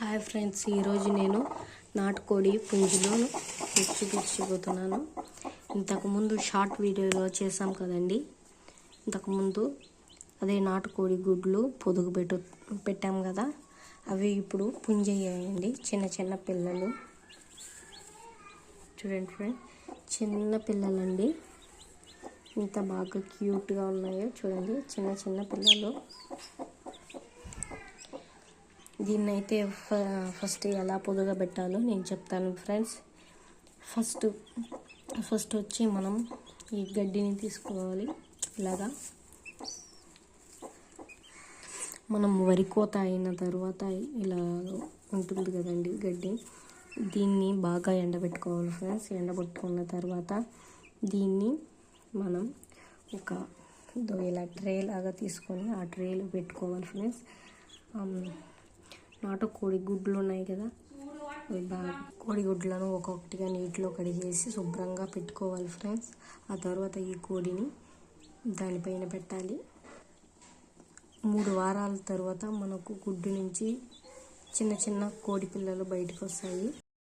Hi friends ఈరోజు నేను నాటుకోడి పుంజులో పిచ్చి పిచ్చిపోతున్నాను. ఇంతకుముందు షార్ట్ వీడియోలో చేసాం కదండి. ఇంతకుముందు అదే నాటుకోడి గుడ్లు పొదుగు పెట్టు పెట్టాం కదా. అవి ఇప్పుడు పుంజయ్యాయండి చిన్న చిన్న పిల్లలు. చూడండి ఫ్రెండ్ చిన్న పిల్లలండి. ఇంత బాగా క్యూట్గా ఉన్నాయో చూడండి చిన్న చిన్న పిల్లలు. దీన్ని అయితే ఫస్ట్ ఎలా పొదుగా పెట్టాలో నేను చెప్తాను ఫ్రెండ్స్. ఫస్ట్ ఫస్ట్ వచ్చి మనం ఈ గడ్డిని తీసుకోవాలి ఇలాగా. మనం వరి కోత అయిన తర్వాత ఇలా ఉంటుంది కదండి గడ్డి. దీన్ని బాగా ఎండబెట్టుకోవాలి ఫ్రెండ్స్. ఎండబెట్టుకున్న తర్వాత దీన్ని మనం ఒక దో ఇలా ట్రే లాగా తీసుకొని ఆ ట్రేలో పెట్టుకోవాలి ఫ్రెండ్స్. నాటుకోడి గుడ్లు ఉన్నాయి కదా. అవి బాగా కోడిగుడ్లను ఒక్కొక్కటిగా నీటిలో కడిగేసి శుభ్రంగా పెట్టుకోవాలి ఫ్రెండ్స్. ఆ తర్వాత ఈ కోడిని దానిపైన పెట్టాలి. మూడు వారాల తర్వాత మనకు గుడ్డు నుంచి చిన్న చిన్న కోడి పిల్లలు బయటకు వస్తాయి